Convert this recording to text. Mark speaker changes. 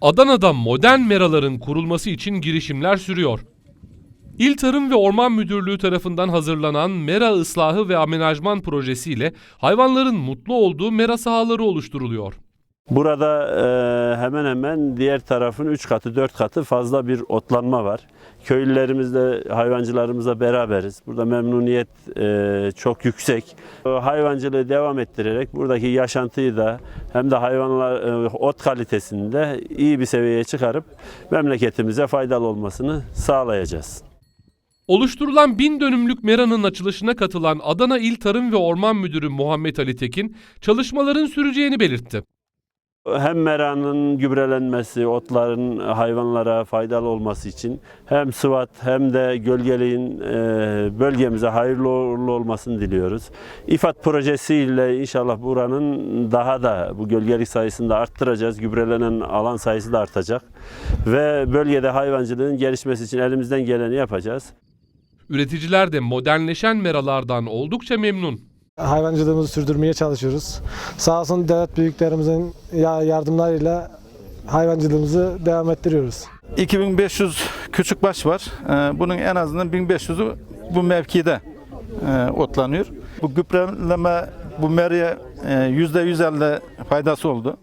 Speaker 1: Adana'da modern meraların kurulması için girişimler sürüyor. İl Tarım ve Orman Müdürlüğü tarafından hazırlanan mera ıslahı ve amenajman projesiyle hayvanların mutlu olduğu mera sahaları oluşturuluyor.
Speaker 2: Burada e, hemen hemen diğer tarafın 3 katı 4 katı fazla bir otlanma var. Köylülerimizle hayvancılarımızla beraberiz. Burada memnuniyet e, çok yüksek. O hayvancılığı devam ettirerek buradaki yaşantıyı da hem de hayvanlar e, ot kalitesini de iyi bir seviyeye çıkarıp memleketimize faydalı olmasını sağlayacağız.
Speaker 1: Oluşturulan bin dönümlük meranın açılışına katılan Adana İl Tarım ve Orman Müdürü Muhammed Ali Tekin, çalışmaların süreceğini belirtti.
Speaker 2: Hem meranın gübrelenmesi, otların hayvanlara faydalı olması için hem sıvat hem de gölgeliğin e, bölgemize hayırlı uğurlu olmasını diliyoruz. İFAD projesiyle inşallah buranın daha da bu gölgelik sayısını da arttıracağız. Gübrelenen alan sayısı da artacak. Ve bölgede hayvancılığın gelişmesi için elimizden geleni yapacağız.
Speaker 1: Üreticiler de modernleşen meralardan oldukça memnun.
Speaker 3: Hayvancılığımızı sürdürmeye çalışıyoruz. Sağ olsun devlet büyüklerimizin ya- yardımlarıyla hayvancılığımızı devam ettiriyoruz.
Speaker 4: 2500 küçük baş var. Ee, Bunun en azından 1500'ü bu mevkide e, otlanıyor. Bu gübreleme bu meriye e, %150 faydası oldu.